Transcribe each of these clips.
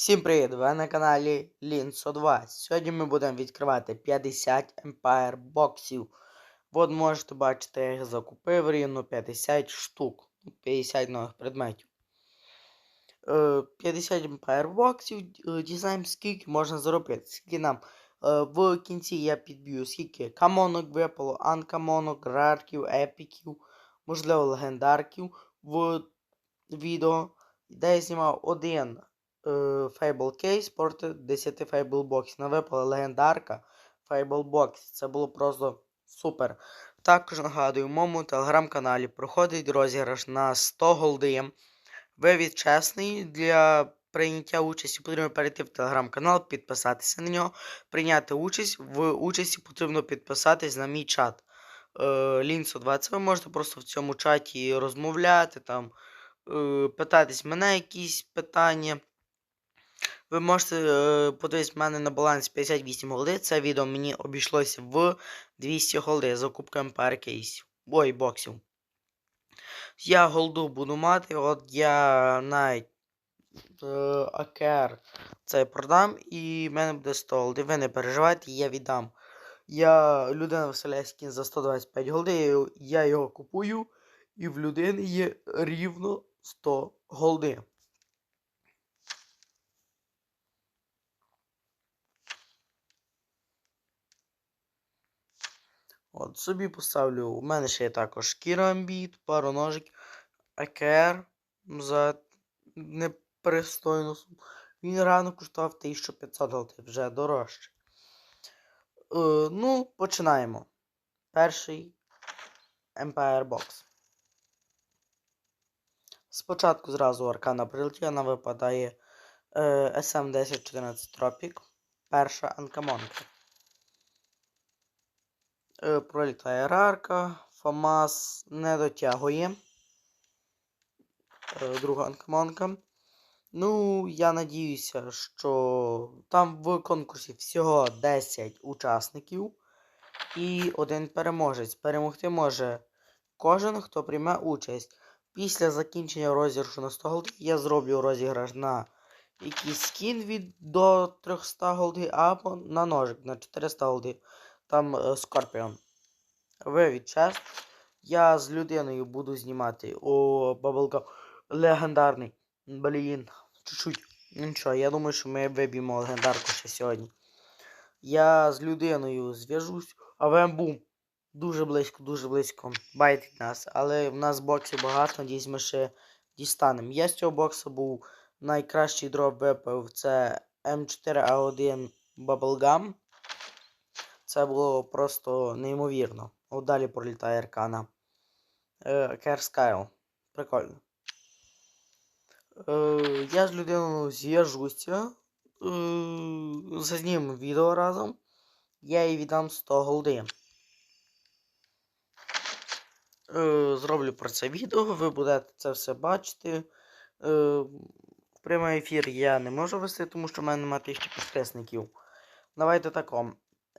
Всім привіт! Ви на каналі Linso 2. Сьогодні ми будемо відкривати 50 Empire боксів. От можете бачити, я їх закупив рівно 50 штук. 50 нових предметів. Е, 50 Empire боксів. е, Дізнаємо, скільки можна заробити. Скільки нам е, в кінці я підб'ю, скільки камонок випало, анкамонок, рарків, епіків, можливо, легендарків в відео, де я знімав один е, Fable Case проти 10 Fable Box. На випала легендарка Fable Box. Це було просто супер. Також нагадую, в моєму телеграм-каналі проходить розіграш на 100 голди. Вивід чесний для прийняття участі потрібно перейти в телеграм-канал, підписатися на нього, прийняти участь. В участі потрібно підписатись на мій чат. Е, Лінсо 20. Ви можете просто в цьому чаті розмовляти, там, е, питатись мене якісь питання. Ви можете е, подивитись в мене на баланс 58 голди. Це відео мені обійшлося в 200 голди закупка Empire кейсів. Ой, боксів. Я голду буду мати, от я навіть е, цей продам і в мене буде 100 голди. Ви не переживайте, я віддам. Я людина виселяє скін за 125 голди, я його купую, і в людини є рівно 100 голди. От собі поставлю. У мене ще є також шкіра пару ножиків, АКР за непристойну суму. Він рано коштував 1500 голди, вже дорожче. Е, ну, починаємо. Перший Empire Box. Спочатку зразу аркана прилетіла, випадає е, SM1014 Tropic. Перша анкамонка. Е, пролітає рарка, Фомас не дотягує. Е, друга анкамонка. Ну, я надіюся, що там в конкурсі всього 10 учасників і один переможець. Перемогти може кожен, хто прийме участь. Після закінчення розіграшу на 100 голди я зроблю розіграш на якийсь скін від до 300 голди або на ножик на 400 голди. Там е, Скорпіон. Вивід чест. Я з людиною буду знімати. О, Баблгам. Легендарний. Блін. Чуть-чуть. Ну нічого, я думаю, що ми виб'ємо легендарку ще сьогодні. Я з людиною зв'яжусь. А ВМБУМ. Дуже близько, дуже близько. Байтить нас. Але в нас боксів багато, надіюсь, ми ще дістанемо. Я з цього боксу був найкращий дроп випив. Це М4А1 Bubblegum. Це було просто неймовірно. От далі пролітає аркана. Е, Керскайл. Прикольно. Е, я з людиною зв'яжуся. Е, відео разом. Я їй віддам 100 голди. Е, зроблю про це відео, ви будете це все бачити. Е, прямий ефір я не можу вести, тому що в мене немає тисячі підписників. Давайте тако.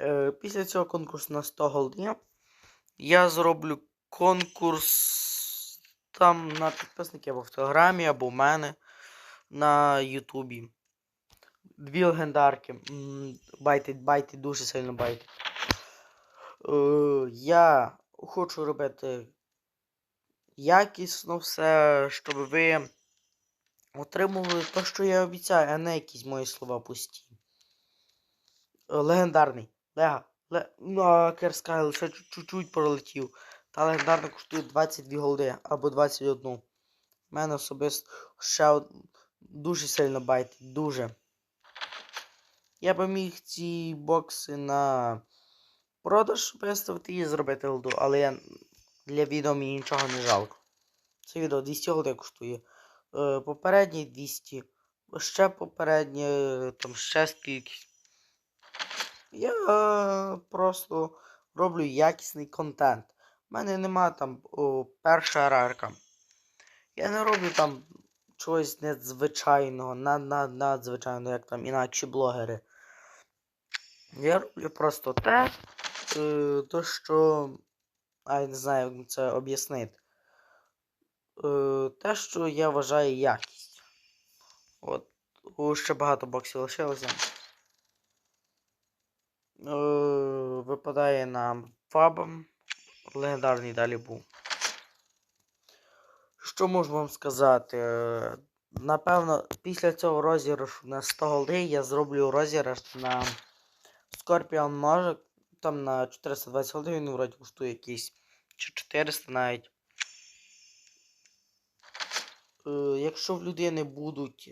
Е, після цього конкурсу на 100 голди я зроблю конкурс там на підписники або в Телеграмі, або в мене на Ютубі. Дві легендарки. М, Байтить, байтить, дуже сильно байтить. Е, я хочу робити якісно все, щоб ви отримували те, що я обіцяю, а не якісь мої слова пусті. Легендарний. Лега. Ле... Ну, а Керскай лише чуть-чуть пролетів. Та легендарна коштує 22 голди або 21. У мене особисто ще дуже сильно байтить. Дуже. Я би міг ці бокси на продаж виставити і зробити голду, але я для відео мені нічого не жалко. Це відео 200 голди коштує. Е, попередній 200. Ще попереднє, там ще скільки. Я е, просто роблю якісний контент. У мене нема там о, перша рарка. Я не роблю там чогось надзвичайного, над, над, надзвичайного, як там інакші блогери. Я роблю просто те, е, то що. А я не знаю, як це об'яснити. Е, те, що я вважаю якість. От ще багато боксів лишилося. Е, випадає нам Фаба. Легендарний далі був. Що можу вам сказати? Е, Напевно, після цього розіграшу на 100 голди я зроблю розіграш на Scorpion ножик. Там на 420 голди він вроді коштує якийсь. Чи 400 навіть. Е, якщо в людини будуть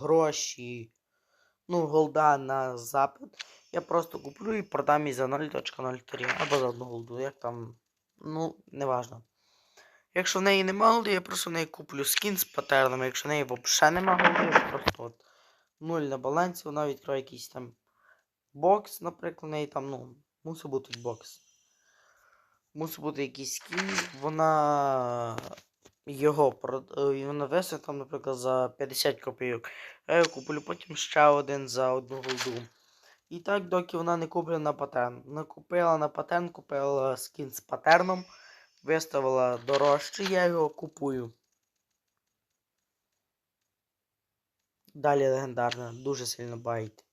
гроші, ну, голда на запит, я просто куплю і продам її за 0.03 або за одну голду, як там, ну, неважно. Якщо в неї нема голди, я просто в неї куплю скін з патернами. Якщо в неї взагалі нема голди, я просто от 0 на балансі, вона відкриє якийсь там бокс, наприклад, в неї там, ну, мусить бути бокс. Мусить бути якийсь скін, вона його прод... е, вона весить там, наприклад, за 50 копійок. Я куплю потім ще один за одну голду. І так, доки вона не куплена на патент. Накупила на патент, купила скін з патерном, виставила дорожче, я його купую. Далі легендарна, дуже сильно байтить.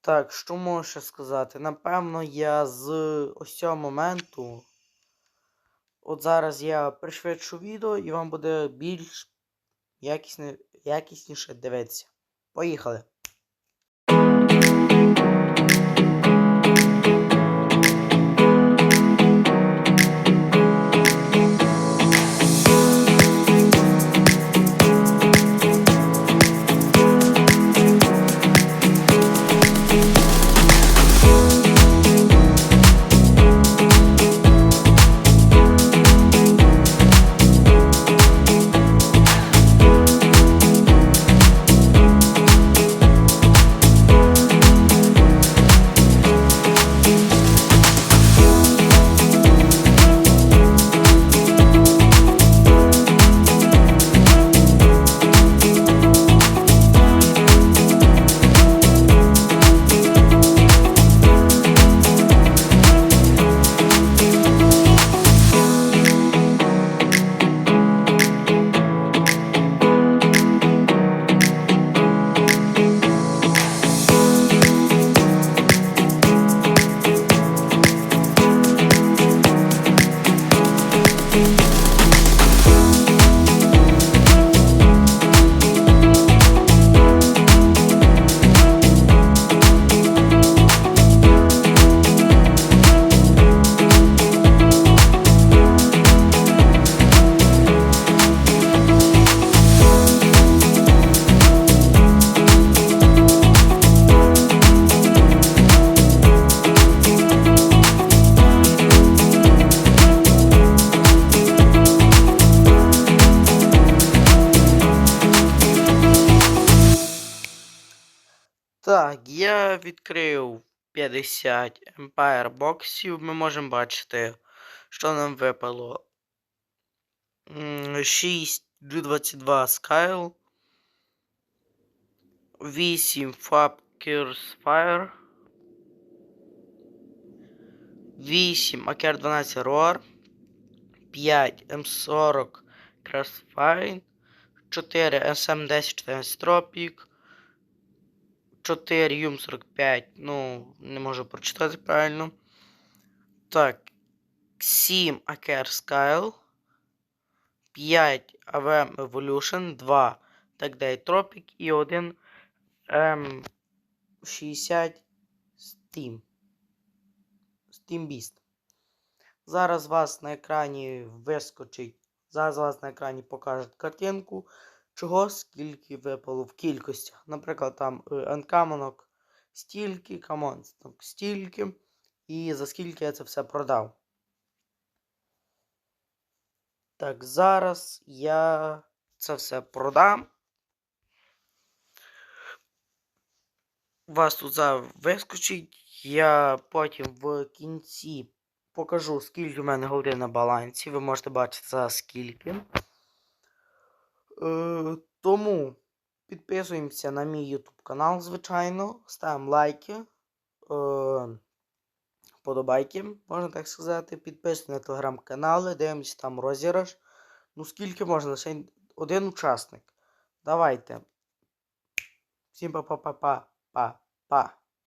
Так, що можу ще сказати? Напевно, я з ось цього моменту. От зараз я пришвидшу відео і вам буде більш якісне, якісніше дивитися. Поїхали! Я відкрив 50 Empire боксів. Ми можемо бачити, що нам випало. 6 G22 Skyle. 8 Fabkers Fire. 8 AKR 12 Roar. 5 M40 Crossfire. 4 SM10 14 Tropic. 4 Юм 45, ну, не можу прочитати правильно. Так. 7 Акер Skyle. 5 AVM Evolution, 2 Tagday Tropic і 1 М60 Steam. Steam Beast. Зараз вас на екрані вискочить. Зараз вас на екрані покажуть картинку чого скільки випало в кількостях. Наприклад, там анкамонок стільки, камонсток стільки. І за скільки я це все продав. Так, зараз я це все продам. Вас тут вискочить. Я потім в кінці покажу, скільки в мене голди на балансі. Ви можете бачити за скільки. Е, тому підписуємося на мій YouTube канал, звичайно. Ставимо лайки. Е, вподобайки, можна так сказати. Підписуйтесь на телеграм-канали, дивимося там розіграш. Ну скільки можна? Лише один учасник. Давайте. Всім па-па-па-па. Па-па.